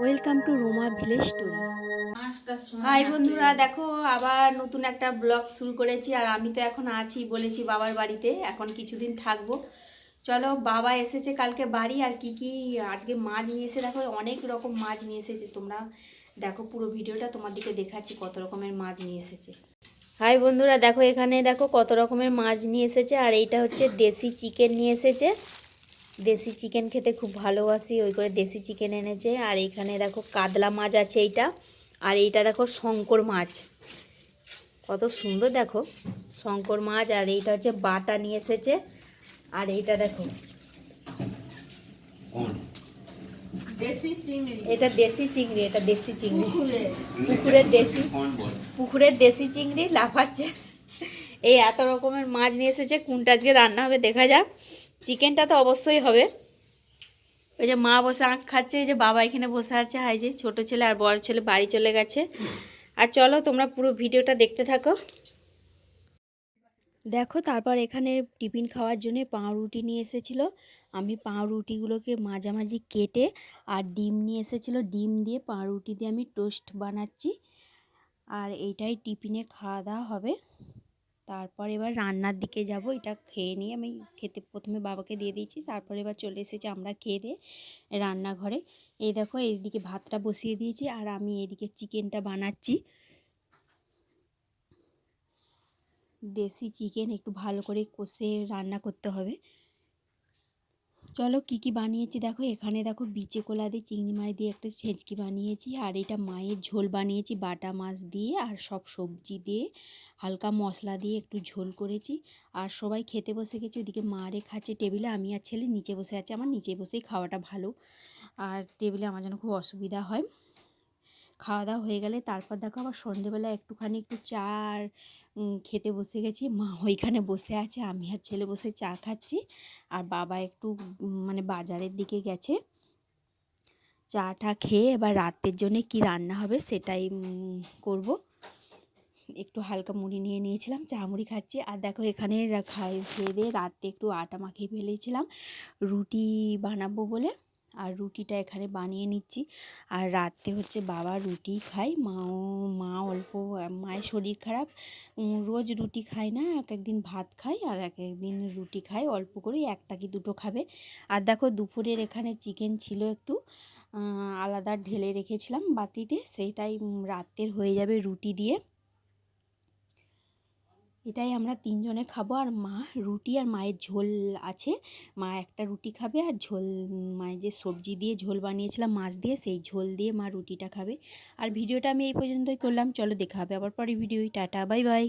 Welcome to Roma village story hi বন্ধুরা দেখো আবার নতুন একটা ব্লগ শুরু করেছি আর আমি তো এখন আছি বলেছি বাবার বাড়িতে এখন কিছুদিন থাকব। চলো বাবা এসেছে কালকে বাড়ি আর কি কি আজকে মাছ নিয়ে এসে দেখো অনেক রকম মাছ নিয়ে এসেছে। তোমরা দেখো পুরো ভিডিওটা তোমার দিকে দেখাচ্ছি কত রকমের মাছ নিয়ে এসেছে। হাই বন্ধুরা দেখো এখানে দেখো কত রকমের মাছ নিয়ে এসেছে আর এইটা হচ্ছে দেশি চিকেন নিয়ে এসেছে। দেশি চিকেন খেতে খুব ভালোবাসি ওই করে দেশি চিকেন এনেছে। আর এখানে দেখো কাতলা মাছ আছে এইটা আর এইটা দেখো শঙ্কর মাছ। কত সুন্দর দেখো শঙ্কর মাছ আর এইটা হচ্ছে বাটা নিয়ে এসেছে। আর এইটা দেখো। দেশি এটা দেশি চিংড়ি এটা দেশি চিংড়ি। পুকুরের দেশি পুকুরের দেশি চিংড়ি লাফাচ্ছে। এই এত রকমের মাছ নিয়ে এসেছে, কোনটা আজকে রান্না হবে দেখা যাক। চিকেনটা তো অবশ্যই হবে। ওই যে মা বসে আঁক খাচ্ছে যে বাবা এখানে বসে আছে, হাই যে ছোটো ছেলে আর বড় ছেলে বাড়ি চলে গেছে। আর চলো তোমরা পুরো ভিডিওটা দেখতে থাকো। দেখো, তারপর এখানে টিফিন খাওয়ার জন্য পাউরুটি নিয়ে এসেছিল। আমি পাউরুটিগুলোকে মাঝামাঝি কেটে আর ডিম নিয়ে এসেছিল। ডিম দিয়ে পাউরুটি দিয়ে আমি টোস্ট বানাচ্ছি। আর এইটাই টিফিনে খাওয়া দাওয়া হবে। তারপর এবার রান্নার দিকে যাব, এটা খেয়ে নিয়ে আমি খেতে প্রথমে বাবাকে দিয়ে দিয়েছি, তারপরে এবার চলে এসেছি আমরা খেয়ে দিয়ে রান্নাঘরে। এই দেখো, এইদিকে ভাতটা বসিয়ে দিয়েছি আর আমি এদিকে চিকেনটা বানাচ্ছি। দেশি চিকেন একটু ভালো করে কষে রান্না করতে হবে। চলো কি কি বানিয়েছি? দেখো এখানে দেখো বিচে কোলা দিয়ে, চিংড়ি মাছ দিয়ে একটা ছেঁচকি বানিয়েছি। আর এটা মায়ের ঝোল বানিয়েছি, বাটা মাছ দিয়ে আর সব সবজি দিয়ে। হালকা মশলা দিয়ে একটু ঝোল করেছি। আর সবাই খেতে বসে গেছি ওদিকে মারে খাচ্ছে টেবিলে, আমি আর ছেলে নিচে বসে আছে। আমার নিচে বসেই খাওয়াটা ভালো। আর টেবিলে আমার যেন খুব অসুবিধা হয়। খাওয়া দাওয়া হয়ে গেলে তারপর দেখো আবার সন্ধেবেলা একটুখানি একটু চা আর খেতে বসে গেছি। মা ওইখানে বসে আছে, আমি আর ছেলে বসে চা খাচ্ছি। আর বাবা একটু মানে বাজারের দিকে গেছে। চাটা খেয়ে এবার রাতের জন্যে কি রান্না হবে সেটাই করব। একটু হালকা মুড়ি নিয়ে নিয়েছিলাম, চা মুড়ি খাচ্ছি। আর দেখো এখানে খাই, খেয়ে দিয়ে রাতে একটু আটা মাখিয়ে ফেলেছিলাম। রুটি বানাবো বলে। আর রুটিটা এখানে বানিয়ে নিচ্ছি। আর রাতে হচ্ছে বাবা রুটি খায় মাও মা অল্প মায়ের শরীর খারাপ রোজ রুটি খায় না এক একদিন ভাত খায় আর এক একদিন রুটি খায় অল্প করে একটা কি দুটো খাবে। আর দেখো দুপুরের এখানে চিকেন ছিল একটু আলাদা ঢেলে রেখেছিলাম বাটিতে সেইটাই উম, রাতের হয়ে যাবে রুটি দিয়ে। এটাই আমরা তিনজনে খাব। আর মা রুটি আর মায়ের ঝোল আছে। মা একটা রুটি খাবে আর ঝোল, মায়ের যে সবজি দিয়ে ঝোল বানিয়েছিলাম, মাছ দিয়ে, সেই ঝোল দিয়ে মা রুটিটা খাবে। আর ভিডিওটা আমি এই পর্যন্তই করলাম। চলো দেখা হবে আবার পরে ভিডিও টাটা, বাই বাই।